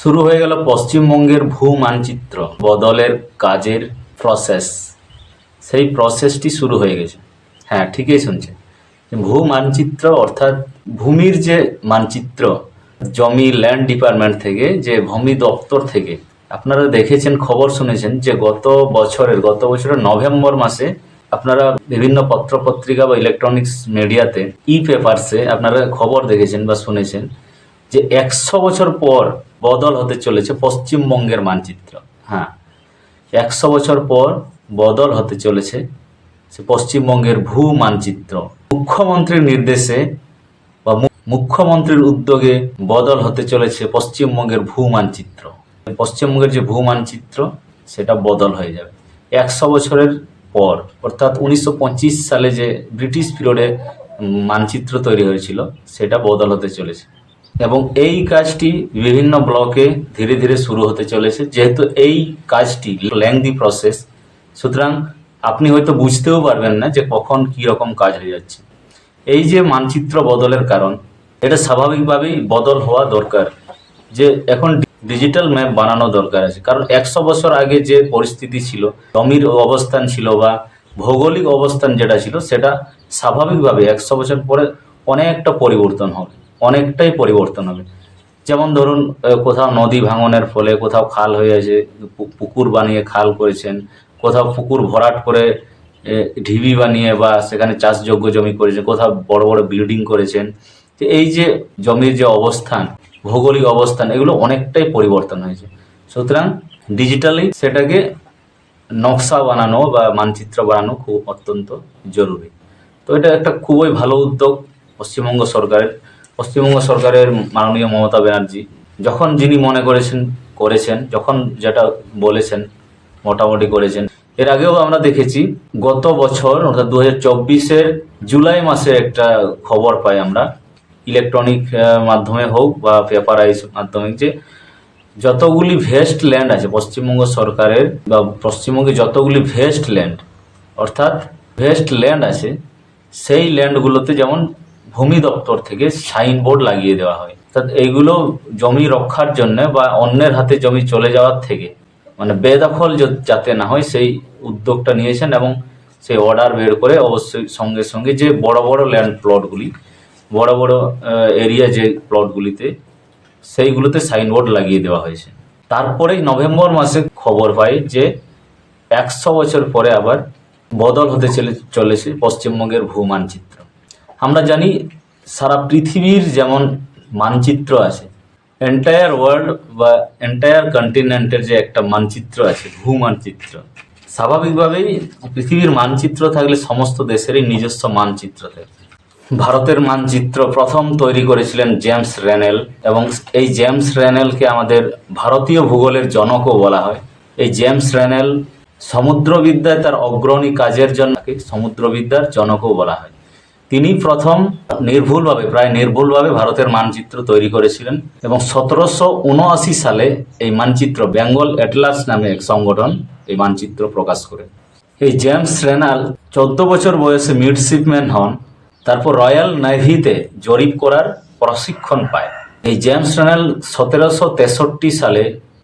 শুরু হয়ে গেল পশ্চিমবঙ্গের ভূ মানচিত্র, বদলের কাজের প্রসেস সেই প্রসেসটি শুরু হয়ে গেছে। হ্যাঁ ঠিকই শুনছেন। ভূ মানচিত্র অর্থাৎ ভূমির যে মানচিত্র, জমি ল্যান্ড ডিপার্টমেন্ট থেকে, যে ভূমি দপ্তর থেকে, আপনারা দেখেছেন, খবর শুনেছেন যে গত বছরের গত বছরের নভেম্বর মাসে আপনারা বিভিন্ন পত্রপত্রিকা বা ইলেকট্রনিক্স মিডিয়াতে ই পেপারসে আপনারা খবর দেখেছেন বা শুনেছেন যে একশো বছর পর বদল হতে চলেছে পশ্চিমবঙ্গের মানচিত্র। হ্যাঁ একশো বছর পর বদল হতে চলেছে সে পশ্চিমবঙ্গের ভূ মানচিত্র। মুখ্যমন্ত্রীর নির্দেশে বা মুখ্যমন্ত্রীর উদ্যোগে বদল হতে চলেছে পশ্চিমবঙ্গের ভূ মানচিত্র। পশ্চিমবঙ্গের যে ভূ মানচিত্র, সেটা বদল হয়ে যাবে। একশো বছরের পর, অর্থাৎ উনিশশো পঁচিশ সালে যে ব্রিটিশ পিরিয়ডে মানচিত্র তৈরি হয়েছিল, সেটা বদল হতে চলেছে। এবং এই কাজটি বিভিন্ন ব্লকে ধীরে ধীরে শুরু হতে চলেছে। যেহেতু এই কাজটি লেংদি প্রসেস সুতরাং আপনি হয়তো বুঝতেও পারবেন না যে কখন কি রকম কাজ হয়ে যাচ্ছে। এই যে মানচিত্র বদলের কারণ, এটা স্বাভাবিকভাবেই বদল হওয়া দরকার। যে এখন ডিজিটাল ম্যাপ বানানো দরকার আছে। কারণ একশো বছর আগে যে পরিস্থিতি ছিল, জমির অবস্থান ছিল বা ভৌগোলিক অবস্থান যেটা ছিল, সেটা স্বাভাবিকভাবে একশো বছর পরে অনেকটা পরিবর্তন হবে। অনেকটাই পরিবর্তন হবে। যেমন ধরুন কোথাও নদী ভাঙনের ফলে কোথাও খাল হয়ে আছে পুকুর বানিয়ে খাল করেছেন, কোথাও পুকুর ভরাট করে ঢিবি বানিয়ে বা সেখানে চাষযোগ্য জমি করেছেন, কোথাও বড় বড় বিল্ডিং করেছেন। তো এই যে জমির যে অবস্থান, ভৌগোলিক অবস্থান, এগুলো অনেকটাই পরিবর্তন হয়েছে। সুতরাং ডিজিটালি সেটাকে নকশা বানানো বা মানচিত্র বানানো খুব অত্যন্ত জরুরি। তো এটা একটা খুবই ভালো উদ্যোগ পশ্চিমবঙ্গ সরকারের। পশ্চিমবঙ্গ সরকারের মাননীয় মমতা ব্যানার্জি, যখন যিনি মনে করেছেন করেছেন, যখন যেটা বলেছেন, মোটামুটি করেছেন, এর আগেও আমরা দেখেছি, গত বছর, অর্থাৎ দু হাজার জুলাই মাসে একটা খবর পাই আমরা, ইলেকট্রনিক মাধ্যমে হোক বা পেপারাইজ মাধ্যমে যে যতগুলি ভেস্ট ল্যান্ড আছে, পশ্চিমবঙ্গ সরকারের বা পশ্চিমবঙ্গে যতগুলি ভেস্ট ল্যান্ড, অর্থাৎ ভেস্ট ল্যান্ড আছে, সেই ল্যান্ডগুলোতে যেমন ভূমি দপ্তর থেকে সাইনবোর্ড লাগিয়ে দেওয়া হয়। অর্থাৎ এইগুলো জমি রক্ষার জন্য বা অন্যের হাতে জমি চলে যাওয়ার থেকে মানে বেদখল যাতে না হয় সেই উদ্যোগটা নিয়েছেন এবং সেই অর্ডার বের করে অবশ্যই সঙ্গে সঙ্গে যে বড় বড় ল্যান্ড প্লটগুলি বড় বড় এরিয়া যে প্লটগুলিতে সেইগুলোতে সাইনবোর্ড লাগিয়ে দেওয়া হয়েছে। তারপরেই নভেম্বর মাসে খবর পাই যে একশো বছর পরে আবার বদল হতে চলে চলেছে পশ্চিমবঙ্গের ভূ মানচিত্র আমরা জানি সারা পৃথিবীর যেমন মানচিত্র আছে এন্টায়ার ওয়ার্ল্ড বা এন্টায়ার কন্টিনেন্টের যে একটা মানচিত্র আছে ভূ মানচিত্র স্বাভাবিকভাবেই পৃথিবীর মানচিত্র থাকলে সমস্ত দেশেরই নিজস্ব মানচিত্র থাকে। ভারতের মানচিত্র প্রথম তৈরি করেছিলেন জেমস রেনেল এবং এই জেমস রেনেলকে আমাদের ভারতীয় ভূগোলের জনকও বলা হয়। এই জেমস রেনেল সমুদ্রবিদ্যায় তার অগ্রণী কাজের জন্য সমুদ্রবিদ্যার জনকও বলা হয়। তিনি প্রথম নির্ভুলভাবে, প্রায় নির্ভুলভাবে ভারতের মানচিত্র তৈরি করেছিলেন এবং সতেরোশো উনআশি সালে এই মানচিত্র বেঙ্গল অ্যাটলাস নামে এক সংগঠন এই মানচিত্র প্রকাশ করে। এই জেমস রেনাল চোদ্দ বছর বয়সে মিডশিপম্যান হন, তারপর রয়্যাল নেভিতে জরিপ করার প্রশিক্ষণ পায়। এই জেমস রেনাল সতেরোশো তেষট্টি সালে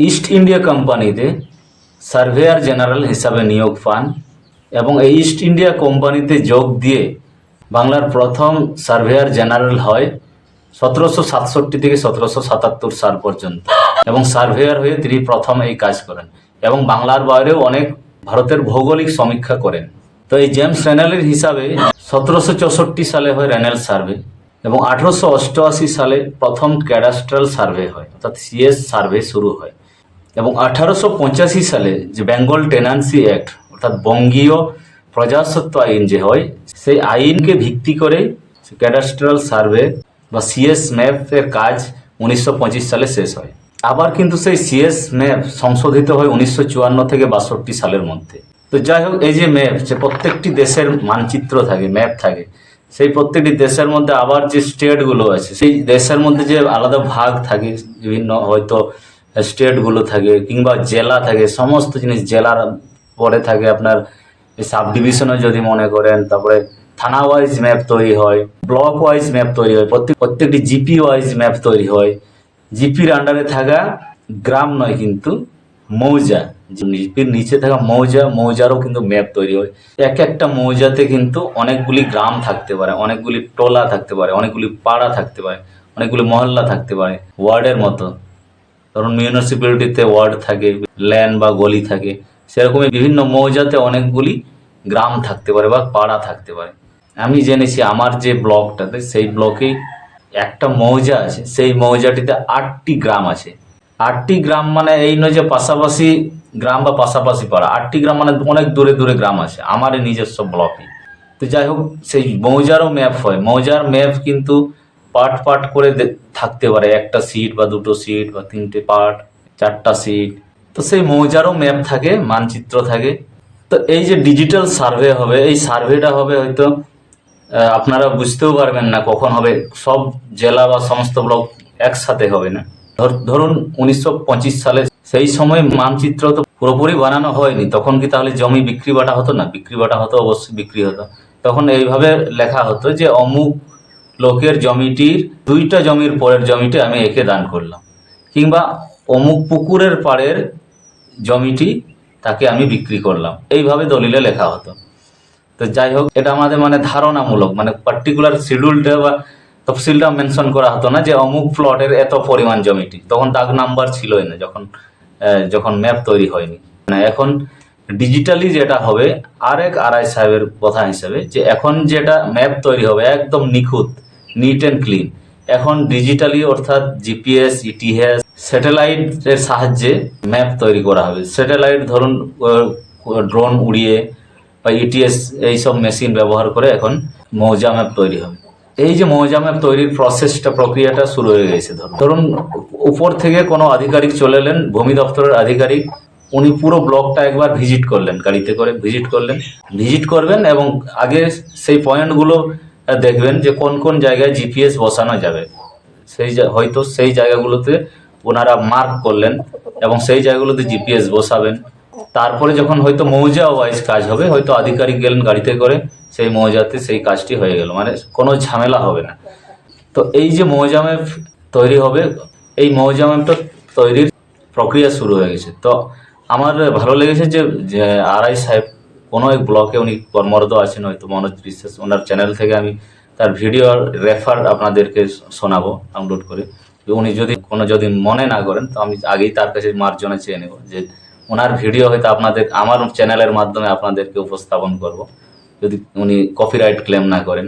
ইস্ট ইন্ডিয়া কোম্পানিতে সার্ভেয়ার জেনারেল হিসাবে নিয়োগ পান এবং এই ইস্ট ইন্ডিয়া কোম্পানিতে যোগ দিয়ে বাংলার প্রথম সার্ভেয়ার জেনারেল হয় সতেরোশো সাতষট্টি থেকে সতেরোশো সাতাত্তর সাল পর্যন্ত। এবং সার্ভেয়ার হয়ে তিনি প্রথম এই কাজ করেন এবং বাংলার বাইরেও অনেক ভারতের ভৌগোলিক সমীক্ষা করেন। তো এই জেমস রেনেলের হিসাবে সতেরোশো চৌষট্টি সালে হয় রেনেল সার্ভে এবং আঠারোশো অষ্টআশি সালে প্রথম ক্যাডাস্ট্রাল সার্ভে হয়, অর্থাৎ সিএস সার্ভে শুরু হয়। এবং আঠারোশো পঁচাশি সালে যে বেঙ্গল টেনান্সি অ্যাক্ট, অর্থাৎ বঙ্গীয় প্রজাসত্ব আইন যে হয় সেই আইনকে ভিত্তি করে ক্যাডাস্ট্রাল সার্ভে বা সিএস ম্যাপের কাজ উনিশশো পঁচিশ সালে শেষ হয়। আবার কিন্তু সেই সিএস ম্যাপ সংশোধিত হয় উনিশশো চুয়ান্ন থেকে বাষট্টি সালের মধ্যে। তো যাই হোক, এই যে ম্যাপ, যে প্রত্যেকটি দেশের মানচিত্র থাকে, ম্যাপ থাকে, সেই প্রত্যেকটি দেশের মধ্যে আবার যে স্টেটগুলো আছে, সেই দেশের মধ্যে যে আলাদা ভাগ থাকে, বিভিন্ন হয়তো স্টেটগুলো থাকে কিংবা জেলা থাকে, সমস্ত জিনিস জেলার পরে থাকে আপনার সাব ডিভিশনও যদি মনে করেন, তারপরে থানা ওয়াইজ ম্যাপ তৈরি হয় ব্লক ওয়াইজ ম্যাপ তৈরি হয়, প্রত্যেক, প্রত্যেকটি জিপি ওয়াইজ ম্যাপ তৈরি হয়। জিপির আন্ডারে থাকা গ্রাম নয় কিন্তু মৌজা। জিপির নিচে থাকা মৌজা, মৌজারও কিন্তু ম্যাপ তৈরি হয়। এক একটা মৌজাতে কিন্তু অনেকগুলি গ্রাম থাকতে পারে, অনেকগুলি টোলা থাকতে পারে, অনেকগুলি পাড়া থাকতে পারে, অনেকগুলি মহল্লা থাকতে পারে ওয়ার্ডের মতো। ধরুন মিউনিসিপ্যালিটিতে ওয়ার্ড থাকে ল্যান্ড বা গলি থাকে, সেরকমই বিভিন্ন মৌজাতে অনেকগুলি গ্রাম থাকতে পারে বা পাড়া থাকতে পারে। আমি জেনেছি আমার যে ব্লকটাতে, সেই ব্লকেই একটা মৌজা আছে। সেই মৌজাটিতে আটটি গ্রাম আছে। আটটি গ্রাম মানে এই নয় যে পাশাপাশি গ্রাম বা পাশাপাশি পাড়া। আটটি গ্রাম মানে অনেক দূরে দূরে গ্রাম আছে আমার নিজস্ব ব্লকে তো যাই হোক, সেই মৌজারও ম্যাপ হয়। মৌজার ম্যাপ কিন্তু পার্ট পার্ট করে থাকতে পারে। একটা সিট বা দুটো সিট বা তিনটে পার্ট চারটা সিট। তো সেই মৌজারও ম্যাপ থাকে, মানচিত্র থাকে। তো এই যে ডিজিটাল সার্ভে হবে, এই সার্ভেটা হবে হয়তো আপনারা বুঝতেও পারবেন না কখন হবে। সব জেলা বা সমস্ত ব্লক একসাথে হবে না। ধর- ধরুন উনিশশো পঁচিশ সালে সেই সময় মানচিত্র তো পুরোপুরি বানানো হয়নি। তখন কি তাহলে জমি বিক্রি বাটা হতো না? বিক্রি বাটা হতো, অবশ্যই বিক্রি হতো। তখন এইভাবে লেখা হতো যে অমুক লোকের জমিটির, দুইটা জমির পরের জমিটি আমি একে দান করলাম। কিংবা অমুক পুকুরের পাড়ের জমিটি তাকে আমি বিক্রি করলাম। এইভাবে দলিলে লেখা হতো। তো যাই হোক, এটা আমাদের মানে ধারণামূলক মানে পার্টিকুলার শিডিউলটা বা তফসিলটা মেনশন করা হতো না যে অমুক প্লটের এত পরিমাণ জমিটি তখন দাগ নাম্বার ছিলই না, যখন যখন ম্যাপ তৈরি হয়নি। মানে এখন ডিজিটালি যেটা হবে, আরেক আরআই সাহেবের কথা হিসেবে যে এখন যেটা ম্যাপ তৈরি হবে, একদম নিখুঁত নিট অ্যান্ড ক্লিন এখন ডিজিটালি অর্থাৎ জিপিএস ইটিএস স্যাটেলাইটের সাহায্যে ম্যাপ তৈরি করা হবে। স্যাটেলাইট ধরুন ড্রোন উড়িয়ে বা ইটিএস এইসব মেশিন ব্যবহার করে এখন মৌজা ম্যাপ তৈরি হবে। এই যে মৌজা ম্যাপ তৈরির প্রসেসটা প্রক্রিয়াটা শুরু হয়ে গেছে, ধরুন। ধরুন, উপর থেকে কোনো আধিকারিক চলে এলেন, ভূমি দপ্তরের আধিকারিক, উনি পুরো ব্লকটা একবার ভিজিট করলেন, গাড়িতে করে ভিজিট করলেন। ভিজিট করবেন এবং আগে সেই পয়েন্টগুলো দেখবেন যে কোন কোন জায়গায় জিপিএস বসানো যাবে। সেই হয়তো সেই জায়গাগুলোতে ওনারা মার্ক করলেন এবং সেই জায়গাগুলোতে জিপিএস বসাবেন। তারপরে যখন হয়তো মৌজা ওয়াইজ কাজ হবে, হয়তো আধিকারিক গেলেন গাড়িতে করে, সেই মৌজাতে সেই কাজটি হয়ে গেল মানে কোনো ঝামেলা হবে না। তো এই যে মৌজা ম্যাপ তৈরি হবে, এই মৌজা ম্যাপটা তৈরির প্রক্রিয়া শুরু হয়ে গেছে। তো আমার ভালো লেগেছে যে আরআই সাহেব, কোনো এক ব্লকে উনি কর্মরত আছেন, হয়তো মনোজ বিশ্বাস, ওনার চ্যানেল থেকে আমি তার ভিডিও রেফার আপনাদেরকে শোনাবো ডাউনলোড করে। উনি যদি কোনো, যদি মনে না করেন, তো আমি আগেই তার কাছে মার্জনা চেয়ে নেব যে ওনার ভিডিও হয়তো আপনাদের, আমার চ্যানেলের মাধ্যমে আপনাদেরকে উপস্থাপন করব, যদি উনি কপিরাইট ক্লেম না করেন।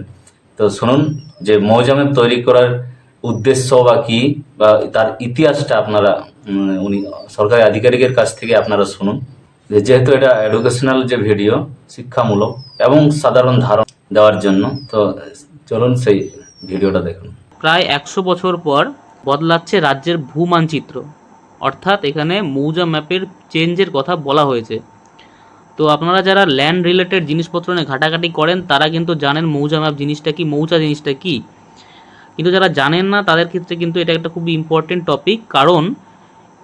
তো শুনুন, যে মৌজামেপ তৈরি করার উদ্দেশ্য বা কি, বা তার ইতিহাসটা আপনারা উনি সরকারি আধিকারিকের কাছ থেকে আপনারা শুনুন। যেহেতু এটা এডুকেশনাল যে ভিডিও, শিক্ষামূলক এবং সাধারণ ধারণ দেওয়ার জন্য, তো চলুন সেই ভিডিওটা দেখুন। প্রায় একশো বছর পর বদলাচ্ছে রাজ্যের ভূমানচিত্র। অর্থাৎ এখানে মৌজা ম্যাপের চেঞ্জের কথা বলা হয়েছে। তো আপনারা যারা ল্যান্ড রিলেটেড জিনিসপত্র নিয়ে ঘাটাঘাটি করেন, তারা কিন্তু জানেন মৌজা ম্যাপ জিনিসটা কি, মৌজা জিনিসটা কি। কিন্তু যারা জানেন না, তাদের ক্ষেত্রে কিন্তু এটা একটা খুবই ইম্পর্টেন্ট টপিক কারণ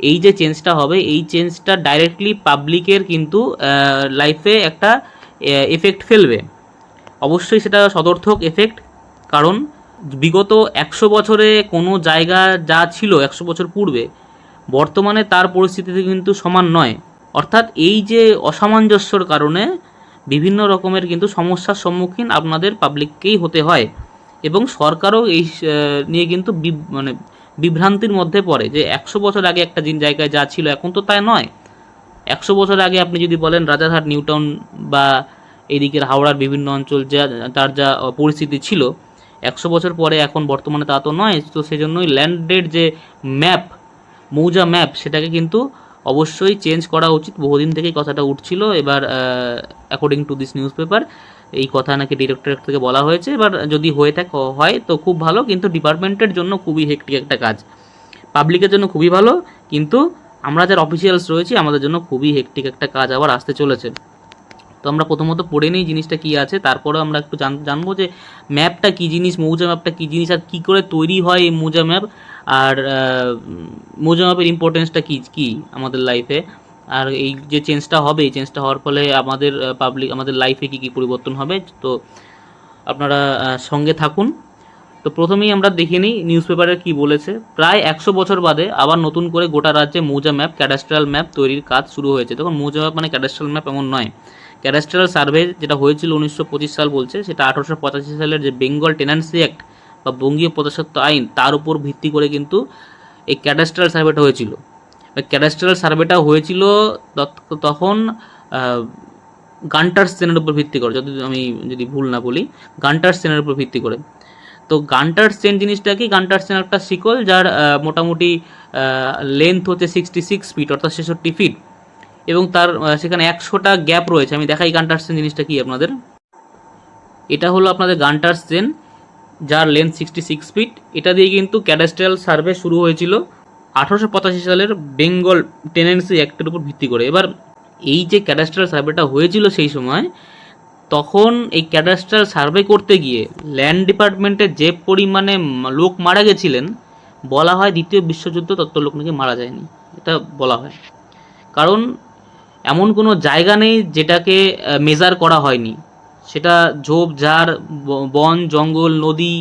এই যে চেঞ্জটা হবে, এই চেঞ্জটা ডাইরেক্টলি পাবলিকের কিন্তু লাইফে একটা এফেক্ট ফেলবে। অবশ্যই সেটা সদর্থক এফেক্ট কারণ বিগত একশো বছরে কোনো জায়গা যা ছিল, একশো বছর পূর্বে বর্তমানে তার পরিস্থিতিতে কিন্তু সমান নয়। অর্থাৎ এই যে অসামঞ্জস্যর কারণে বিভিন্ন রকমের কিন্তু সমস্যার সম্মুখীন আপনাদের পাবলিককেই হতে হয় এবং সরকারও এই নিয়ে কিন্তু মানে বিভ্রান্তির মধ্যে পড়ে যে একশো বছর আগে একটা জিন জায়গায় যা ছিল, এখন তো তাই নয়। একশো বছর আগে আপনি যদি বলেন রাজারহাট, নিউটাউন বা এদিকের হাওড়ার বিভিন্ন অঞ্চল যা, তার যা পরিস্থিতি ছিল, একশো বছর পরে এখন বর্তমানে তা তো নয়, তো সেজন্যই ল্যান্ডের যে ম্যাপ মৌজা ম্যাপ, সেটাকে কিন্তু অবশ্যই চেঞ্জ করা উচিত। বহুদিন থেকেই কথাটা উঠছিল, এবার according to this newspaper এই কথা নাকি ডিরেক্টরেট থেকে বলা হয়েছে। এবার যদি হয়ে থাকে, হয় তো খুব ভালো, কিন্তু ডিপার্টমেন্টের জন্য খুবই হেক্টিক একটা কাজ। পাবলিকের জন্য খুবই ভালো, কিন্তু আমরা যার অফিসিয়ালস রয়েছি, আমাদের জন্য খুবই হেক্টিক একটা কাজ আবার আসতে চলেছে। তো আমরা প্রথমত পড়ে নিই জিনিসটা কি আছে তারপরে আমরা একটু জানব যে ম্যাপটা কি জিনিস, মৌজা ম্যাপটা কি জিনিস আর কি করে তৈরি হয় এই মৌজা ম্যাপ আর মৌজা ম্যাপের ইম্পর্টেন্সটা কি কি আমাদের লাইফে আর এই যে চেঞ্জটা হবে, এই চেঞ্জটা হওয়ার ফলে আমাদের পাবলিক আমাদের লাইফে কি কি পরিবর্তন হবে? তো আপনারা সঙ্গে থাকুন। তো প্রথমেই আমরা দেখে নিই নিউজ পেপারে কী বলেছে। প্রায় একশো বছর বাদে আবার নতুন করে গোটা রাজ্যে মৌজা ম্যাপ ক্যাডাস্ট্রাল ম্যাপ তৈরির কাজ শুরু হয়েছে। তখন মৌজা ম্যাপ মানে ক্যাডাস্ট্রাল ম্যাপ এমন নয়। ক্যাডাস্ট্রাল সার্ভে যেটা হয়েছিল উনিশশো পঁচিশ সাল বলছে, সেটা আঠারোশো পঁচাশি সালের যে বেঙ্গল টেন্যান্সি অ্যাক্ট বা বঙ্গীয় প্রজাস্বত্ব আইন, তার উপর ভিত্তি করে কিন্তু এই ক্যাডাস্ট্রাল সার্ভেটা হয়েছিল। ক্যাডাস্ট্রাল সার্ভেটা হয়েছিল তখন গান্টার সেনের উপর ভিত্তি করে, যদি আমি যদি ভুল না বলি গান্টার সেনের উপর ভিত্তি করে। তো গান্টার সেন জিনিসটা কি? গান্টার সেন একটা শিকল, যার মোটামুটি লেন্থ হচ্ছে সিক্সটি সিক্স ফিট অর্থাৎ ছেষট্টি ফিট এবং তার সেখানে একশোটা গ্যাপ রয়েছে। আমি দেখাই গান্টার সেন জিনিসটা কি আপনাদের? এটা হলো আপনাদের গান্টার সেন যার লেন্থ সিক্সটি সিক্স ফিট এটা দিয়ে কিন্তু ক্যাডাস্ট্রাল সার্ভে শুরু হয়েছিল আঠারোশো পঁচাশি সালের বেঙ্গল টেনেন্সি অ্যাক্টের উপর ভিত্তি করে। এবার এই যে ক্যাডাস্ট্রাল সার্ভেটা হয়েছিল সেই সময়, তখন এই ক্যাডাস্ট্রাল সার্ভে করতে গিয়ে ল্যান্ড ডিপার্টমেন্টে যে পরিমাণে লোক মারা গেছিলেন, বলা হয় দ্বিতীয় বিশ্বযুদ্ধ তত্ত্ব লোক নাকি মারা যায়নি। এটা বলা হয়। কারণ এমন কোনো জায়গা নেই যেটাকে মেজার করা হয়নি। সেটা ঝোপ, ঝাড় বন, জঙ্গল, নদী,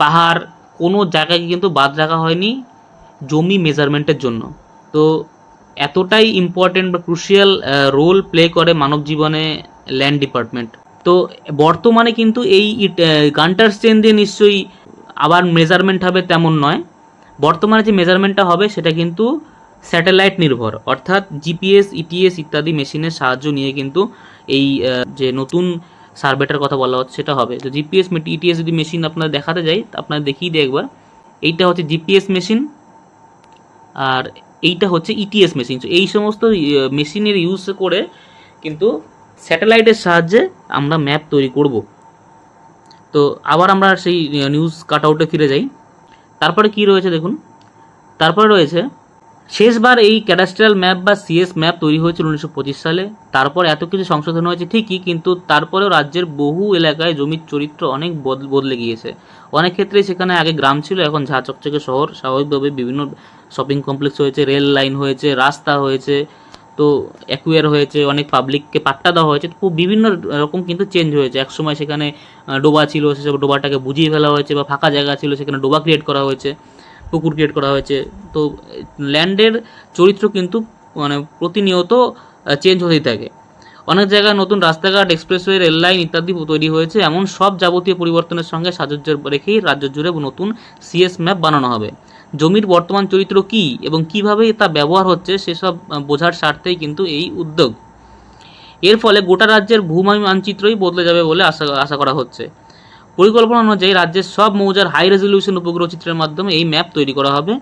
পাহাড়, কোনো জায়গাকে কিন্তু বাদ রাখা হয়নি জমি মেজারমেন্টের জন্য। তো এতটাই ইম্পর্টেন্ট বা ক্রুশিয়াল রোল প্লে করে মানব জীবনে ল্যান্ড ডিপার্টমেন্ট তো বর্তমানে কিন্তু এই গান্টার চেন দিয়ে নিশ্চয়ই আবার মেজারমেন্ট হবে তেমন নয়। বর্তমানে যে মেজারমেন্টটা হবে সেটা কিন্তু স্যাটেলাইট নির্ভর, অর্থাৎ জিপিএস ইটিএস ইত্যাদি মেশিনের সাহায্য নিয়ে কিন্তু এই যে নতুন সার্ভেটার কথা বলা হচ্ছে, সেটা হবে। তো জিপিএস ইটিএস যদি মেশিন আপনার দেখাতে যাই আপনার দেখিয়ে দিই একবার। এইটা হচ্ছে জিপিএস মেশিন, আর এইটা হচ্ছে ইটিএস মেশিন। এই সমস্ত মেশিনের ইউজ করে কিন্তু স্যাটেলাইটের সাহায্যে আমরা ম্যাপ তৈরি করব। তো আবার আমরা সেই নিউজ কাট আউটে ফিরে যাই। তারপরে কি রয়েছে দেখুন? তারপরে রয়েছে শেষবার এই ক্যাডাস্ট্রাল ম্যাপ বা সিএস ম্যাপ তৈরি হয়েছিল উনিশশো পঁচিশ সালে। তারপর এত কিছু সংশোধন হয়েছে ঠিকই, কিন্তু তারপরেও রাজ্যের বহু এলাকায় জমির চরিত্র অনেক বদ- বদলে গিয়েছে। অনেক ক্ষেত্রেই সেখানে আগে গ্রাম ছিল, এখন ঝাঁ চকচকে শহর। স্বাভাবিকভাবে বিভিন্ন শপিং কমপ্লেক্স হয়েছে, রেল লাইন হয়েছে, রাস্তা হয়েছে, তো অ্যাকুয়ার হয়েছে, অনেক পাবলিককে পাট্টা দেওয়া হয়েছে। খুব বিভিন্ন রকম কিন্তু চেঞ্জ হয়েছে। একসময় সেখানে ডোবা ছিল, সেসব ডোবাটাকে বুঝিয়ে ফেলা হয়েছে বা ফাঁকা জায়গা ছিল, সেখানে ডোবা ক্রিয়েট করা হয়েছে। পুকুর ক্রিয়েট করা হয়েছে। তো, ল্যান্ডের চরিত্র কিন্তু মানে প্রতিনিয়ত চেঞ্জ হতেই থাকে। অনেক জায়গায় নতুন রাস্তাঘাট এক্সপ্রেসওয়ে রেল লাইন ইত্যাদি তৈরি হয়েছে। এমন সব যাবতীয় পরিবর্তনের সঙ্গে সাজুজ্য রেখেই রাজ্য জুড়ে নতুন সিএস ম্যাপ বানানো হবে। জমির বর্তমান চরিত্র কী এবং কীভাবে তা ব্যবহার হচ্ছে, সেসব বোঝার স্বার্থেই কিন্তু এই উদ্যোগ। এর ফলে গোটা রাজ্যের ভূমি মানচিত্রই বদলে যাবে বলে আশা আশা করা হচ্ছে। পরিকল্পনা অনুযায়ী রাজ্যের সব মৌজার হাই রেজলিউশন উপগ্রহ চিত্রের মাধ্যমে এই ম্যাপ তৈরি করা হবে।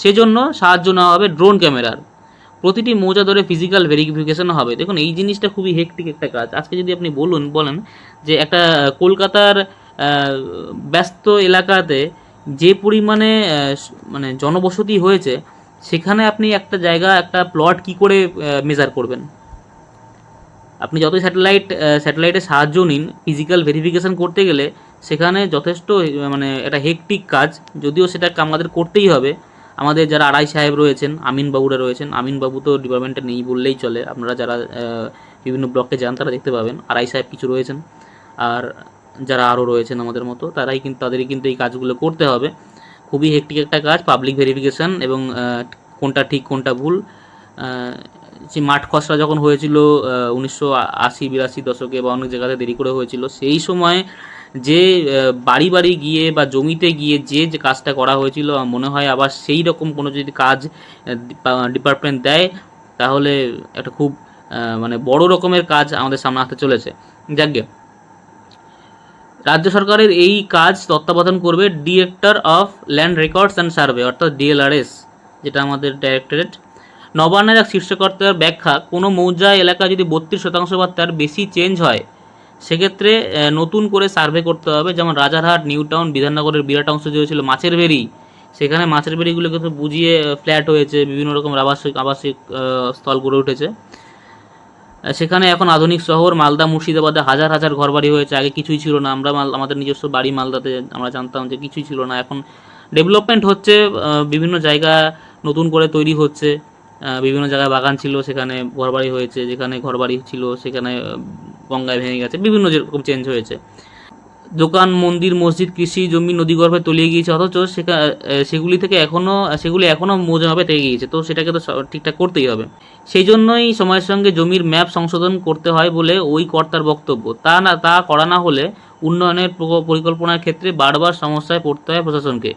সেজন্য সাহায্য নেওয়া হবে ড্রোন ক্যামেরার প্রতিটি মৌজা ধরে ফিজিক্যাল ভেরিফিকেশন হবে। দেখুন, এই জিনিসটা খুবই হেকটিক একটা কাজ। আজকে যদি আপনি বলুন, বলেন যে একটা কলকাতার ব্যস্ত এলাকাতে যে পরিমাণে মানে জনবসতি হয়েছে, সেখানে আপনি একটা জায়গা, একটা প্লট কি করে মেজার করবেন? আপনি যতই স্যাটেলাইট স্যাটেলাইটের সাহায্য নিন ফিজিক্যাল ভেরিফিকেশন করতে গেলে সেখানে যথেষ্ট মানে একটা হেকটিক কাজ। যদিও সেটা আমাদের করতেই হবে। আমাদের যারা আড়াই সাহেব রয়েছেন, আমিন বাবুরা রয়েছেন, আমিন বাবু তো ডিপার্টমেন্টে নেই বললেই চলে। আপনারা যারা বিভিন্ন ব্লকে যান, তারা দেখতে পাবেন। আড়াই সাহেব কিছু রয়েছেন। আর যারা আরও রয়েছেন আমাদের মতো, তারাই কিন্তু, তাদেরই কিন্তু এই কাজগুলো করতে হবে। খুবই হেকটিক একটা কাজ পাবলিক ভেরিফিকেশন এবং কোনটা ঠিক, কোনটা ভুল। যে মাঠ খসড়া যখন হয়েছিল উনিশশো আশি, বিরাশি দশকে বা অনেক জায়গাতে দেরি করে হয়েছিল, সেই সময় যে বাড়ি বাড়ি গিয়ে বা জমিতে গিয়ে যে যে কাজটা করা হয়েছিল মনে হয় আবার সেই রকম কোনো যদি কাজ ডিপার্টমেন্ট দেয়, তাহলে একটা খুব মানে বড় রকমের কাজ আমাদের সামনে আসতে চলেছে। যাকে রাজ্য সরকারের এই কাজ তত্ত্বাবধান করবে director of land records and survey অর্থাৎ ডিএলআরএস যেটা আমাদের ডাইরেক্টরেট নবান্নের এক শীর্ষকর্তার ব্যাখ্যা, কোনো মৌজা এলাকা যদি বত্রিশ শতাংশ বা তার বেশি চেঞ্জ হয় সেক্ষেত্রে নতুন করে সার্ভে করতে হবে। যেমন রাজারহাট নিউ টাউন বিধাননগরের বিরাট অংশ যে ছিল মাছের ভেরি সেখানে মাছের ভেরিগুলো কিন্তু বুঝিয়ে ফ্ল্যাট হয়েছে, বিভিন্ন রকম আবাসিক আবাসিক স্থল গড়ে উঠেছে। সেখানে এখন আধুনিক শহর, মালদা, মুর্শিদাবাদে হাজার হাজার ঘরবাড়ি হয়েছে। আগে কিছুই ছিল না। আমরা মাল- আমাদের নিজস্ব বাড়ি মালদাতে, আমরা জানতাম যে কিছুই ছিল না। এখন ডেভেলপমেন্ট হচ্ছে বিভিন্ন জায়গা নতুন করে তৈরি হচ্ছে। বিভিন্ন জায়গায় বাগান ছিল, সেখানে ঘরবাড়ি হয়েছে, যেখানে ঘরবাড়ি ছিল, সেখানে গঙ্গায় ভেঙে গেছে, বিভিন্ন যেরকম চেঞ্জ হয়েছে। দোকান, মন্দির, মসজিদ, কৃষি, জমি নদীগর্ভে তলিয়ে গিয়েছে, অথচ সেগুলি থেকে এখনও সেগুলি এখনও মৌজাভাবে থেকে গিয়েছে, তো সেটাকে তো ঠিকঠাক করতেই হবে। সেই জন্যই সময়ের সঙ্গে জমির ম্যাপ সংশোধন করতে হয় বলে ওই কর্তার বক্তব্য। তা না, তা করা না হলে উন্নয়নের পরিকল্পনার ক্ষেত্রে বারবার সমস্যায় পড়তে হয় প্রশাসনকে।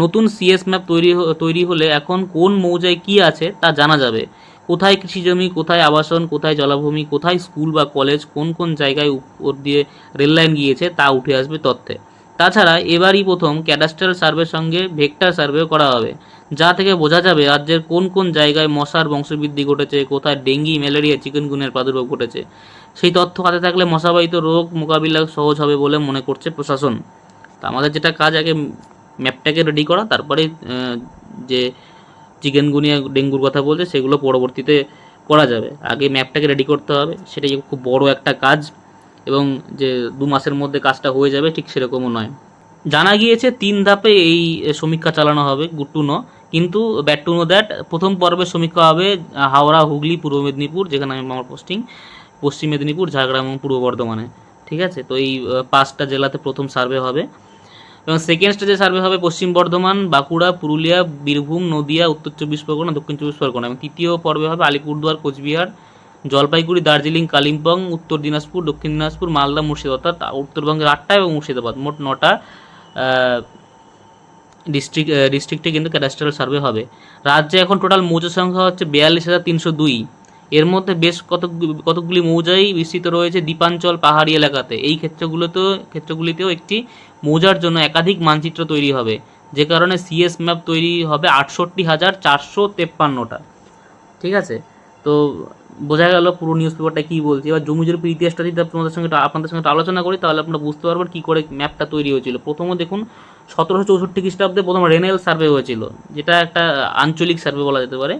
নতুন সিএস ম্যাপ তৈরি তৈরি হলে এখন কোন মৌজায় কি আছে তা জানা যাবে। কোথায় কৃষি জমি কোথায় আবাসন, কোথায় জলাভূমি, কোথায় স্কুল বা কলেজ, কোন কোন জায়গায় উপর দিয়ে রেল লাইন গিয়েছে তা উঠে আসবে তথ্যে। তাছাড়া এবারই প্রথম ক্যাডাস্ট্রাল সার্ভের সঙ্গে ভেক্টর সার্ভে করা হবে, যা থেকে বোঝা যাবে রাজ্যের কোন কোন জায়গায় মশার বংশবৃদ্ধি ঘটেছে, কোথায় ডেঙ্গি, ম্যালেরিয়া, চিকেনগুনের প্রাদুর্ভাব ঘটেছে। সেই তথ্য হাতে থাকলে মশাবাহিত রোগ মোকাবিলা সহজ হবে বলে মনে করছে প্রশাসন। তা আমাদের যেটা কাজ, আগে ম্যাপটাকে রেডি করা, তারপরে যে চিকেনগুনিয়া ডেঙ্গুর কথা বলছে, সেগুলো পরবর্তীতে করা যাবে। আগে ম্যাপটাকে রেডি করতে হবে, সেটাই খুব বড় একটা কাজ এবং যে দু মাসের মধ্যে কাজটা হয়ে যাবে, ঠিক সেরকমও নয়। জানা গিয়েছে তিন ধাপে এই সমীক্ষা চালানো হবে গুড টু নো কিন্তু ব্যাড টু নো দ্যাট প্রথম পর্বে সমীক্ষা হবে হাওড়া, হুগলি, পূর্ব মেদিনীপুর, যেখানে আমি আমার পোস্টিং পশ্চিম মেদিনীপুর, ঝাড়গ্রাম এবং পূর্ব বর্ধমানে, ঠিক আছে? তো এই পাঁচটা জেলাতে প্রথম সার্ভে হবে। এবং সেকেন্ড স্টেজে সার্ভে হবে পশ্চিম বর্ধমান, বাঁকুড়া, পুরুলিয়া, বীরভূম, নদিয়া, উত্তর চব্বিশ পরগনা, দক্ষিণ চব্বিশ পরগনা। এবং তৃতীয় পর্বে হবে আলিপুরদুয়ার, কোচবিহার, জলপাইগুড়ি, দার্জিলিং, কালিম্পং, উত্তর দিনাজপুর, দক্ষিণ দিনাজপুর, মালদা, মুর্শিদাবাদ অর্থাৎ উত্তরবঙ্গের আটটা এবং মুর্শিদাবাদ। মোট নটা ডিস্ট্রিক্ট ডিস্ট্রিক্টে কিন্তু ক্যাডাস্ট্রাল সার্ভে হবে। রাজ্যে এখন টোটাল মৌজা সংখ্যা হচ্ছে বিয়াল্লিশ হাজার তিনশো দুই। এর মধ্যে বেশ কতক কতকগুলি মৌজাই বিস্তৃত রয়েছে দ্বীপাঞ্চল পাহাড়ি এলাকাতে। এই ক্ষেত্রগুলোতেও ক্ষেত্রগুলিতেও একটি মৌজার জন্য একাধিক মানচিত্র তৈরি হবে। যে কারণে সিএস ম্যাপ তৈরি হবে আটষট্টি হাজার চারশো তেপ্পান্নটা। ঠিক আছে? তো বোঝা গেল পুরো নিউজ পেপারটা কী বলছে। এবার জমি জরিপের ইতিহাসটা যদি আপনাদের সঙ্গে আপনাদের সঙ্গে আলোচনা করি, তাহলে আপনারা বুঝতে পারবেন কী করে ম্যাপটা তৈরি হয়েছিল। প্রথমে দেখুন, সতেরোশো চৌষট্টি খ্রিস্টাব্দে প্রথম রেনেল সার্ভে হয়েছিল, যেটা একটা আঞ্চলিক সার্ভে বলা যেতে পারে।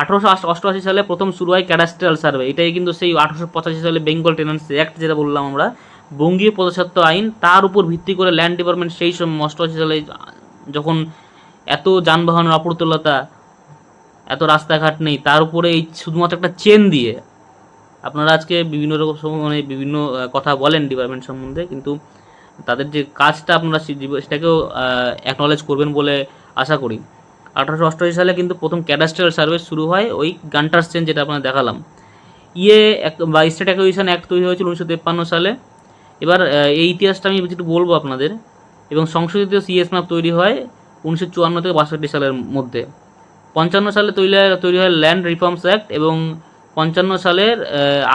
আঠারোশো অষ্টআশি সালে প্রথম শুরু হয় ক্যাডাস্ট্রাল সার্ভে। এটাই কিন্তু সেই আঠারোশো পঁচাশি সালে বেঙ্গল টেনেন্সি অ্যাক্ট যেটা বললাম আমরা। বঙ্গীয় প্রজাস্বত্ব আইন, তার উপর ভিত্তি করে ল্যান্ড ডিপার্টমেন্ট সেই সময় অষ্টআশি সালে যখন এত যানবাহনের অপ্রতুলতা, এত রাস্তাঘাট নেই, তার উপরে এই শুধুমাত্র একটা চেন দিয়ে, আপনারা আজকে বিভিন্ন রকম মানে বিভিন্ন কথা বলেন ডিপার্টমেন্ট সম্বন্ধে, কিন্তু তাদের যে কাজটা আপনারা সেটাকেও অ্যাকনলেজ করবেন বলে আশা করি। আঠারোশো অষ্টআশি সালে কিন্তু প্রথম ক্যাডাস্ট্রাল সার্ভিস শুরু হয় ওই গান্টার চেন যেটা আপনারা দেখালাম। ইয়ে এক- বা স্টেট অ্যাকুইজিশন অ্যাক্ট তৈরি হয়েছিল উনিশশো তেপ্পান্ন সালে। এবার এই ইতিহাসটা আমি একটু বলব আপনাদের, এবং সংশোধিত সিএস ম্যাপ তৈরি হয় উনিশশো চুয়ান্ন থেকে বাষট্টি সালের মধ্যে। পঞ্চান্ন সালে তৈরি হয় তৈরি হয় ল্যান্ড রিফর্মস অ্যাক্ট, এবং পঞ্চান্ন সালের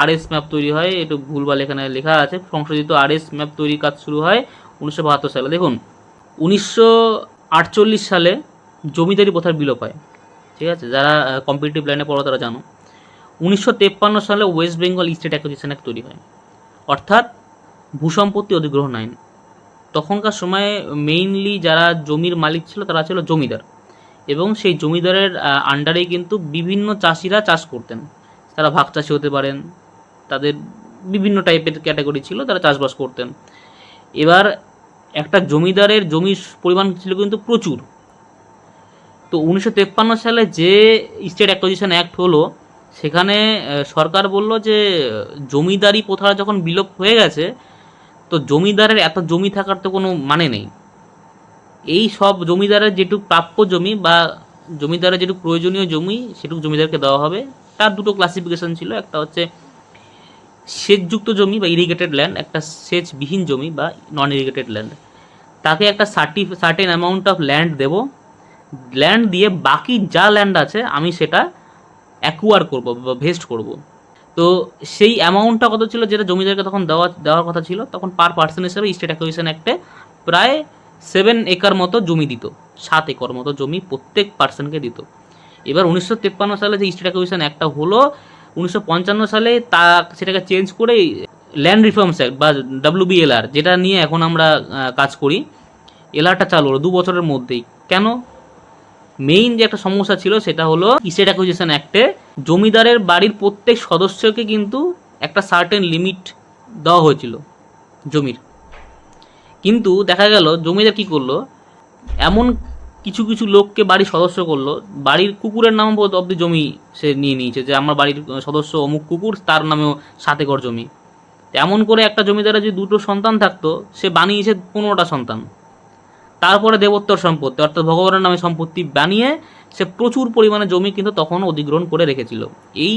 আরএস ম্যাপ তৈরি হয়। একটু ভুলভাল এখানে লেখা আছে, সংশোধিত আরএস ম্যাপ তৈরির কাজ শুরু হয় উনিশশো বাহাত্তর সালে। দেখুন, উনিশশো আটচল্লিশ সালে জমিদারি প্রথার বিলোপ হয়। ঠিক আছে? যারা কম্পিটিটিভ লাইনে পড়ো তারা জানো। উনিশশো তেপ্পান্ন সালে West Bengal state acquisition act তৈরি হয়। অর্থাৎ ভূসম্পত্তি অধিগ্রহণ আইন তখনকার সময়ে মেইনলি যারা জমির মালিক ছিল তারা ছিল জমিদার। এবং সেই জমিদারের আন্ডারেই কিন্তু বিভিন্ন চাষিরা চাষ করতেন। তারা ভাগ চাষি হতে পারেন। তাদের বিভিন্ন টাইপের ক্যাটাগরি ছিল, তারা চাষবাস করতেন। এবার একটা জমিদারের জমির পরিমাণ ছিল কিন্তু প্রচুর। তো উনিশশো সালে যে স্টেট অ্যাকুইজিশন অ্যাক্ট হলো, সেখানে সরকার বলল যে, জমিদারি প্রথা যখন বিলোপ হয়ে গেছে, তো জমিদারের এত জমি থাকার তো কোনো মানে নেই। এই সব জমিদারের যেটুকু প্রাপ্য জমি বা জমিদারের যেটুকু প্রয়োজনীয় জমি, সেটুকু জমিদারকে দেওয়া হবে। তার দুটো ক্লাসিফিকেশন ছিল, একটা হচ্ছে সেচযুক্ত জমি বা ইরিগেটেড ল্যান্ড একটা সেচবিহীন জমি বা নন ইরিগেটেড ল্যান্ড তাকে একটা certi certain amount of land Dev. Land দিয়ে বাকি যা ল্যান্ড আছে, আমি সেটা অ্যাকুয়ার করব বা ভেস্ট করব। তো সেই অ্যামাউন্টটা কত ছিল যেটা জমিদারকে তখন দেওয়া, দেওয়ার কথা ছিল, তখন পার পার্সন হিসেবে স্টেট অ্যাকুইজিশন অ্যাক্টে প্রায় সেভেন একর মতো জমি দিত, সাত একর মতো জমি প্রত্যেক পার্সনকে দিত। এবার উনিশশো তেপ্পান্ন সালে যে স্টেট অ্যাকুইজিশন একটা হলো, উনিশশো পঞ্চান্ন সালে তা সেটাকে চেঞ্জ করে ল্যান্ড রিফর্মস অ্যাক্ট বা ডাব্লিউবিএলআর যেটা নিয়ে এখন আমরা কাজ করি এলআরটা চালু হলো দু বছরের মধ্যেই। কেন? মেইন যে একটা সমস্যা ছিল সেটা হলো স্টেট অ্যাকুইজিশন অ্যাক্টে জমিদারের বাড়ির প্রত্যেক সদস্যকে কিন্তু একটা সার্টেন লিমিট দেওয়া হয়েছিল জমির। কিন্তু দেখা গেল জমিদার কি করল? এমন কিছু কিছু লোককে বাড়ির সদস্য করল। বাড়ির কুকুরের নাম অব্দি জমি সে নিয়ে নিয়েছে যে আমার বাড়ির সদস্য অমুক কুকুর, তার নামেও সাত একর জমি এমন করে একটা জমিদারের যদি দুটো সন্তান থাকতো, সে বানিয়েছে পনেরোটা সন্তান। তারপরে দেবোত্তর সম্পত্তি, অর্থাৎ ভগবানের নামে সম্পত্তি বানিয়ে সে প্রচুর পরিমাণে জমি কিন্তু তখন অধিগ্রহণ করে রেখেছিল। এই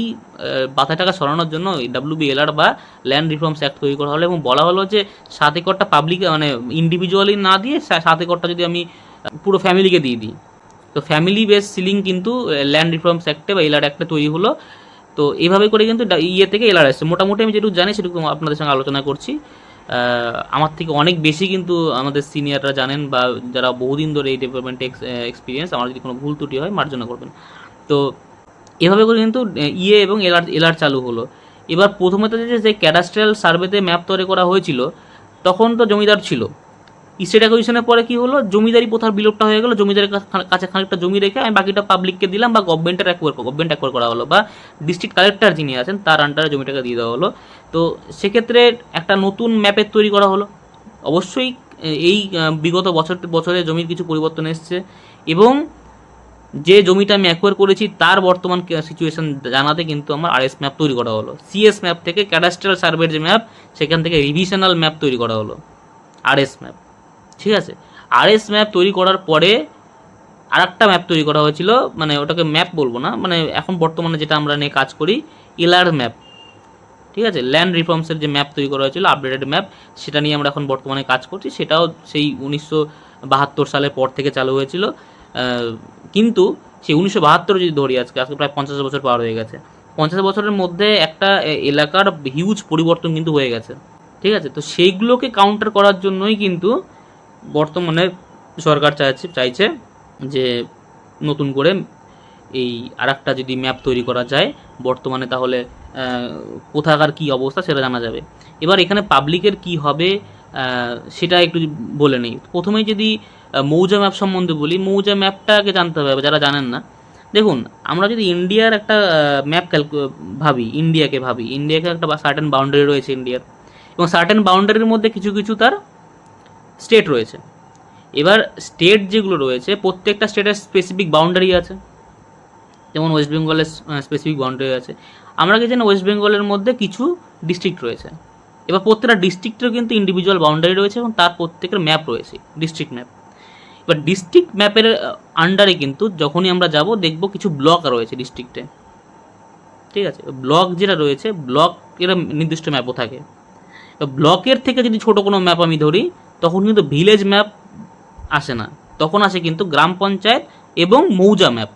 বাধাটাকে সরানোর জন্য ডাব্লিউবিএলআর বা ল্যান্ড রিফর্মস অ্যাক্ট তৈরি করা হলো এবং বলা হলো যে সাত একরটা পাবলিক মানে ইন্ডিভিজুয়ালি না দিয়ে সাত একরটা যদি আমি, পুরো ফ্যামিলিকে দিয়ে দিই। তো ফ্যামিলি বেস সিলিং কিন্তু ল্যান্ড রিফর্মস অ্যাক্টে বা এলআর অ্যাক্টে তৈরি হলো। তো এইভাবে করে কিন্তু ইয়ে থেকে এলআর আসছে। মোটামুটি আমি যেটুকু জানি সেটুকু আপনাদের সঙ্গে আলোচনা করছি। আমার থেকে অনেক বেশি কিন্তু আমাদের সিনিয়ররা জানেন বা যারা বহুদিন ধরে এই ডেভেলপমেন্টে এক্সপিরিয়েন্স আমার যদি কোনো ভুল ত্রুটি হয় মার্জনা করবেন। তো এভাবে করে কিন্তু ইয়ে এবং এলআর এলআর চালু হলো। এবার প্রথমে তো যে ক্যাডাস্ট্রাল সার্ভেতে ম্যাপ তৈরি করা হয়েছিল, তখন তো জমিদার ছিল। স্টেট অ্যাকুইজিশনের পরে কি হলো? জমিদারি প্রথার বিলোপটা হয়ে গেল। জমিদারের কাছ- খানিকটা জমি রেখে আমি বাকিটা পাবলিককে দিলাম বা গভর্নমেন্টের অ্যাকোয়ার গভর্নমেন্ট অ্যাকোয়ার করা হলো বা ডিস্ট্রিক্ট কালেক্টর যিনি আছেন, তার আন্ডারে জমিটাকে দিয়ে দেওয়া হলো। তো সেক্ষেত্রে একটা নতুন ম্যাপের তৈরি করা হলো। অবশ্যই এই বিগত বছর বছরে জমির কিছু পরিবর্তন এসছে এবং যে জমিটা আমি অ্যাকোয়ার করেছি, তার বর্তমান সিচুয়েশন জানাতে কিন্তু আমার আরএস ম্যাপ তৈরি করা হলো। সিএস ম্যাপ থেকে ক্যাডাস্ট্রাল সার্ভের যে ম্যাপ সেখান থেকে রিভিশনাল ম্যাপ তৈরি করা হলো। আরএস ম্যাপ ঠিক আছে? আরএস ম্যাপ তৈরি করার পরে আর একটা ম্যাপ তৈরি করা হয়েছিল মানে ওটাকে ম্যাপ বলব না মানে এখন বর্তমানে যেটা আমরা নিয়ে কাজ করি এলআর ম্যাপ ঠিক আছে? ল্যান্ড রিফর্মসের যে ম্যাপ তৈরি করা হয়েছিল আপডেটেড ম্যাপ সেটা নিয়ে আমরা এখন বর্তমানে কাজ করছি, সেটাও সেই উনিশশো বাহাত্তর সালের পর থেকে চালু হয়েছিল। কিন্তু সেই উনিশশো বাহাত্তর যদি ধরি আজকে আজকে প্রায় পঞ্চাশ বছর পার হয়ে গেছে। পঞ্চাশ বছরের মধ্যে একটা এলাকার হিউজ পরিবর্তন কিন্তু হয়ে গেছে। ঠিক আছে? তো সেইগুলোকে কাউন্টার করার জন্যই কিন্তু বর্তমানে সরকার চাইছে চাইছে যে নতুন করে এই আর যদি ম্যাপ তৈরি করা যায় বর্তমানে তাহলে কোথাকার কি অবস্থা সেটা জানা যাবে। এবার এখানে পাবলিকের কি হবে সেটা একটু বলে নেই। প্রথমেই যদি মৌজা ম্যাপ সম্বন্ধে বলি, মৌজা ম্যাপটাকে জানতে হবে, যারা জানেন না। দেখুন, আমরা যদি ইন্ডিয়ার একটা ম্যাপ ক্যালকু ভাবি ইন্ডিয়াকে ভাবি ইন্ডিয়াকে একটা সার্টেন বাউন্ডারি রয়েছে ইন্ডিয়ার এবং সার্টেন বাউন্ডারির মধ্যে কিছু কিছু তার স্টেট রয়েছে। এবার স্টেট যেগুলো রয়েছে, প্রত্যেকটা স্টেটের স্পেসিফিক বাউন্ডারি আছে। যেমন ওয়েস্ট বেঙ্গলের স্পেসিফিক বাউন্ডারি আছে। আমরা কি জানি ওয়েস্ট বেঙ্গলের মধ্যে কিছু ডিস্ট্রিক্ট রয়েছে। এবার প্রত্যেকটা ডিস্ট্রিক্টের কিন্তু ইন্ডিভিজুয়াল বাউন্ডারি রয়েছে এবং তার প্রত্যেকের ম্যাপ রয়েছে ডিস্ট্রিক্ট ম্যাপ এবার ডিস্ট্রিক্ট ম্যাপের আন্ডারে কিন্তু যখনই আমরা যাব, দেখব কিছু ব্লক রয়েছে ডিস্ট্রিক্টে ঠিক আছে? ব্লক যেটা রয়েছে ব্লক এর নির্দিষ্ট ম্যাপও থাকে। ব্লকের থেকে যদি ছোট কোনো ম্যাপ আমি ধরি তখন কিন্তু ভিলেজ ম্যাপ আসে না। তখন আসে কিন্তু গ্রাম পঞ্চায়েত এবং মৌজা ম্যাপ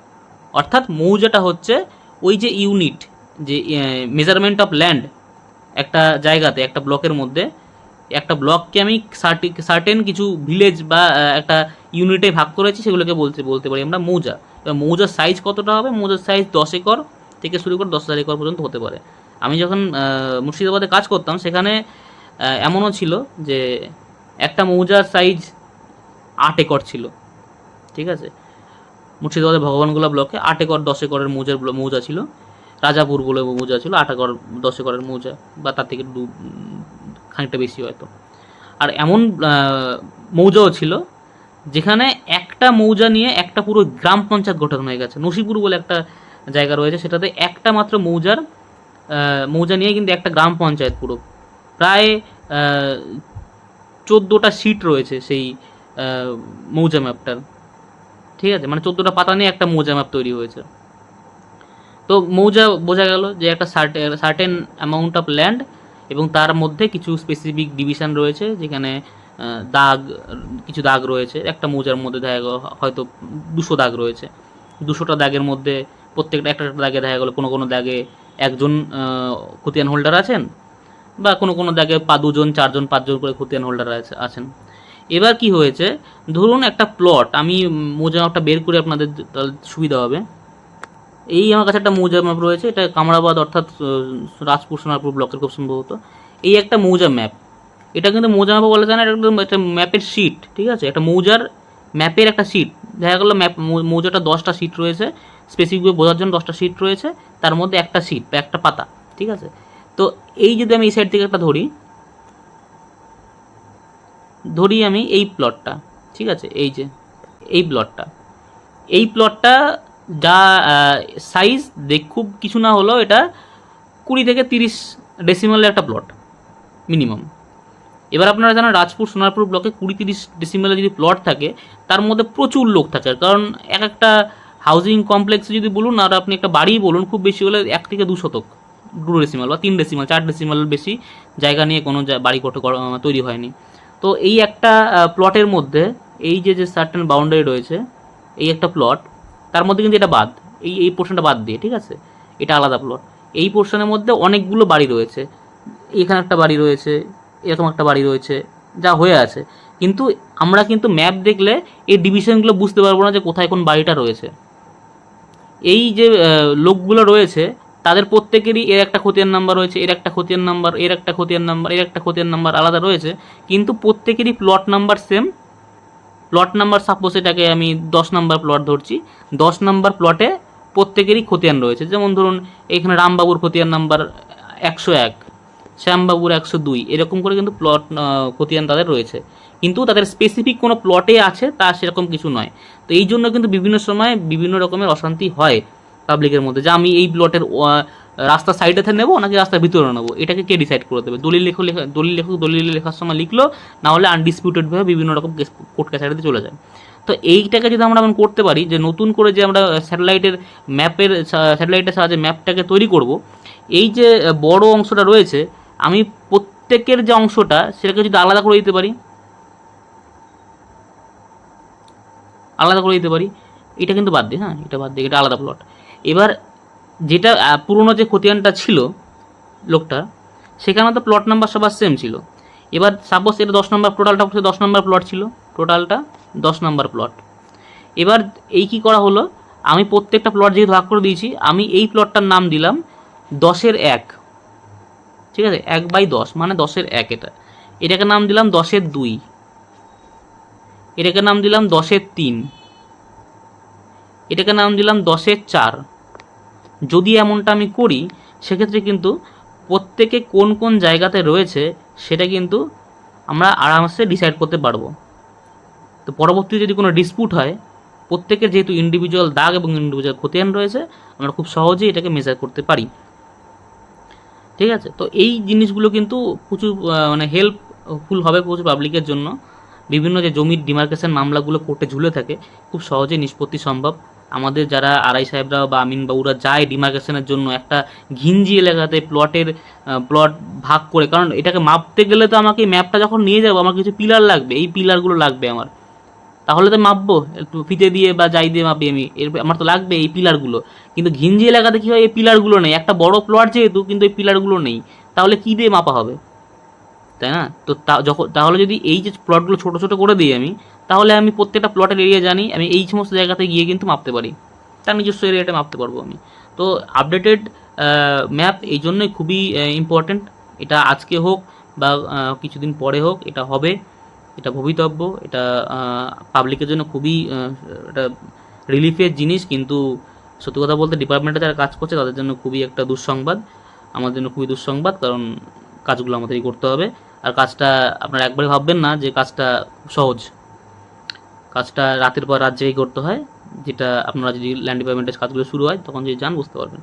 অর্থাৎ মৌজাটা হচ্ছে ওই যে ইউনিট যে মেজারমেন্ট অফ ল্যান্ড একটা জায়গাতে, একটা ব্লকের মধ্যে। একটা ব্লককে আমি সার্টি সার্টেন কিছু ভিলেজ বা একটা ইউনিটে ভাগ করেছি, সেগুলোকে বলতে বলতে পারি আমরা মৌজা। এবার মৌজার সাইজ কতটা হবে? মৌজার সাইজ দশ একর থেকে শুরু করে দশ হাজার একর পর্যন্ত হতে পারে। আমি যখন মুর্শিদাবাদে কাজ করতাম, সেখানে এমনও ছিল যে একটা মৌজার সাইজ আট একর ছিল। ঠিক আছে? মুর্শিদাবাদের ভগবানগোলা ব্লকে আট একর, দশ একরের মৌজার মৌজা ছিল। রাজাপুর বলে মৌজা ছিল, আট একর, দশ একরের মৌজা বা তার থেকে দু খানিকটা বেশি হয়তো। আর এমন মৌজাও ছিল যেখানে একটা মৌজা নিয়ে একটা পুরো গ্রাম পঞ্চায়েত গঠন হয়ে গেছে। নসিপুর বলে একটা জায়গা রয়েছে, সেটাতে একটা মাত্র মৌজার মৌজা নিয়ে কিন্তু একটা গ্রাম পঞ্চায়েত পুরো। প্রায় চোদ্দোটা সিট রয়েছে সেই মৌজা ম্যাপটার ঠিক আছে? মানে চোদ্দোটা পাতা নিয়ে একটা মৌজা ম্যাপ তৈরি হয়েছে। তো মৌজা বোঝা গেল যে একটা সার্টেন অ্যামাউন্ট অফ ল্যান্ড এবং তার মধ্যে কিছু স্পেসিফিক ডিভিশন রয়েছে যেখানে দাগ, কিছু দাগ রয়েছে। একটা মৌজার মধ্যে দেখা গেল, হয়তো দুশো দাগ রয়েছে। দুশোটা দাগের মধ্যে প্রত্যেকটা, একটা একটা দাগে দেখা গেলো কোনো কোনো দাগে একজন খতিয়ান হোল্ডার আছেন বা কোনো কোনো জায়গায় পা দুজন, চারজন, পাঁচজন করে খতিয়ান হোল্ডার আছে, আছেন। এবার কি হয়েছে? ধরুন একটা প্লট আমি মৌজা বের করে আপনাদের তাহলে সুবিধা হবে। এই আমার কাছে একটা মৌজা ম্যাপ রয়েছে, এটা কামরাবাদ অর্থাৎ রাজপুর সোনারপুর ব্লকের খুব সম্ভবত। এই একটা মৌজা ম্যাপ এটা কিন্তু মৌজা ম্যাপও বলা যায় না, এটা একদম একটা ম্যাপের শিট ঠিক আছে? একটা মৌজার ম্যাপের একটা শিট দেখা গেলো ম্যাপ মৌজাটা দশটা সিট রয়েছে স্পেসিফিকভাবে বোঝার জন্য দশটা সিট রয়েছে, তার মধ্যে একটা সিট বা একটা পাতা, ঠিক আছে? তো এই যদি আমি এই সাইড থেকে একটা ধরি ধরি আমি এই প্লটটা ঠিক আছে? এই যে, এই প্লটটা এই প্লটটা যা সাইজ দেখ, খুব কিছু না হলেও এটা কুড়ি থেকে তিরিশ ডেসিমালের একটা প্লট মিনিমাম এবার আপনারা জানেন, রাজপুর, সোনারপুর ব্লকে কুড়ি তিরিশ ডিসিমেলে যদি প্লট থাকে, তার মধ্যে প্রচুর লোক থাকে। কারণ এক একটা হাউজিং কমপ্লেক্সে যদি বলুন, আর আপনি একটা বাড়ি বলুন, খুব বেশি হলে এক থেকে দু শতক। দু ডেসিমাল বা তিন ডেসিমাল চার ডেসিমাল বেশি জায়গা নিয়ে কোনো বাড়ি কোঠা তৈরি হয়নি। তো এই একটা প্লটের মধ্যে এই যে যে সার্টেন বাউন্ডারি রয়েছে, এই একটা প্লট তার মধ্যে কিন্তু এটা বাদ। এই এই পোর্শনটা বাদ দিয়ে, ঠিক আছে? এটা আলাদা প্লট এই পোর্শনের মধ্যে অনেকগুলো বাড়ি রয়েছে। এখানে একটা বাড়ি রয়েছে, এরকম একটা বাড়ি রয়েছে, যা হয়ে আছে। কিন্তু আমরা কিন্তু ম্যাপ দেখলে এই ডিভিশনগুলো বুঝতে পারব না যে কোথায় কোন বাড়িটা রয়েছে। এই যে লোকগুলো রয়েছে তাদের প্রত্যেকেরই এর একটা খতিয়ান নাম্বার রয়েছে, এর একটা খতিয়ান নাম্বার, এর একটা খতিয়ান নাম্বার, এর একটা খতিয়ান নাম্বার আলাদা রয়েছে। কিন্তু প্রত্যেকেরই plot number same plot number suppose এটাকে আমি দশ নাম্বার প্লট ধরছি। দশ নাম্বার প্লটে প্রত্যেকেরই খতিয়ান রয়েছে। যেমন ধরুন, এখানে রামবাবুর খতিয়ান নাম্বার একশো এক, শ্যামবাবুর একশো দুই, এরকম করে কিন্তু প্লট খতিয়ান তাদের রয়েছে। কিন্তু তাদের স্পেসিফিক কোনো প্লটে আছে, তা সেরকম কিছু নয়। তো এই জন্য কিন্তু বিভিন্ন সময় বিভিন্ন রকমের অশান্তি হয়। পাবলিকের মধ্যে, যে আমি এই প্লটের রাস্তার সাইডে থেকে নেব নাকি রাস্তার ভিতরে নেব? এটাকে কে ডিসাইড করে দেবে? দলিল লেখক লেখা, দলিল লেখক, দলিল লেখার সময় লিখলো, না হলে আনডিসপিউটেডভাবে বিভিন্ন রকম কেস কোর্ট কাছারিতে চলে যায়। তো এইটাকে যদি আমরা এমন করতে পারি, যে নতুন করে যে আমরা স্যাটেলাইটের ম্যাপের স্যাটেলাইটের সাহায্যে ম্যাপটাকে তৈরি করব, এই যে বড় অংশটা রয়েছে, আমি প্রত্যেকের যে অংশটা, সেটাকে যদি আলাদা করে দিতে পারি, আলাদা করে দিতে পারি, এটা কিন্তু বাদ দিয়ে হ্যাঁ এটা বাদ দিয়ে এটা আলাদা প্লট এবার যেটা পুরনো যে খতিয়ানটা ছিল লোকটা সেখানে তো প্লট নাম্বার সবার সেম ছিল। এবার সাপোজ এটা দশ নম্বর টোটালটা হচ্ছে দশ নম্বর প্লট ছিল টোটালটা দশ নম্বর প্লট এবার এই কি করা হলো, আমি প্রত্যেকটা প্লট যেহেতু ভাগ করে দিয়েছি, আমি এই প্লটটার নাম দিলাম দশের এক। ঠিক আছে? এক বাই দশ মানে দশের এক এটা। এটাকে নাম দিলাম দশের দুই। এটাকে নাম দিলাম দশের তিন। এটাকে নাম দিলাম দশের চার। যদি এমনটা আমি করি, সেক্ষেত্রে কিন্তু প্রত্যেকে কোন কোন জায়গাতে রয়েছে, সেটা কিন্তু আমরা আরামসে ডিসাইড করতে পারব। তো পরবর্তীতে যদি কোনো ডিসপুট হয় প্রত্যেকের যেহেতু ইন্ডিভিজুয়াল দাগ এবং ইন্ডিভিজুয়াল খতিয়ান রয়েছে, আমরা খুব সহজেই এটাকে মেজার করতে পারি। ঠিক আছে? তো এই জিনিসগুলো কিন্তু প্রচুর মানে হেল্পফুল হবে প্রচুর পাবলিকের জন্য। বিভিন্ন যে জমির ডিমার্কেশন মামলাগুলো কোর্টে ঝুলে থাকে, খুব সহজে নিষ্পত্তি সম্ভব। আমাদের যারা আড়াই সাহেবরা বা আমিন বাবুরা যায় ডিমার্কেশনের জন্য একটা ঘিঞ্জি এলাকাতে প্লটের প্লট ভাগ করে, কারণ এটাকে মাপতে গেলে তো আমাকে ম্যাপটা যখন নিয়ে যাব আমার কিছু পিলার লাগবে, এই পিলারগুলো লাগবে আমার। তাহলে তো মাপবো, একটু ফিতে দিয়ে বা যাই দিয়ে মাপি আমি, এর আমার তো লাগবে এই পিলারগুলো। কিন্তু ঘিঞ্জি এলাকাতে কী হয়, এই পিলারগুলো নেই, একটা বড় প্লট যেহেতু, কিন্তু এই পিলারগুলো নেই, তাহলে কী দিয়ে মাপা হবে? তাই না? তো যখন, তাহলে যদি এই যে প্লটগুলো ছোটো ছোটো করে দিই আমি তাহলে আমি প্রত্যেকটা প্লটের এরিয়া জানি, আমি এই সমস্ত জায়গাতে গিয়ে কিন্তু মাপতে পারি। তার নিজস্ব এরিয়াটা মাপতে পারব আমি। তো আপডেটেড ম্যাপ এই জন্যই খুবই ইম্পর্ট্যান্ট এটা আজকে হোক বা কিছুদিন পরে হোক, এটা হবে, এটা ভবিতব্য, এটা পাবলিকের জন্য খুবই একটা রিলিফের জিনিস। কিন্তু সত্যি কথা বলতে ডিপার্টমেন্টে যারা কাজ করছে, তাদের জন্য খুবই একটা দুঃসংবাদ। আমার জন্য খুবই দুঃসংবাদ, কারণ কাজগুলো আমাদেরই করতে হবে। আর কাজটা আপনারা একবারে ভাববেন না যে কাজটা সহজ। কাজটা রাতের পর রাত জেগেই করতে হয়, যেটা আপনারা যদি ল্যান্ড ডিপার্টমেন্টের কাজগুলো শুরু হয়, তখন যদি যান, বুঝতে পারবেন।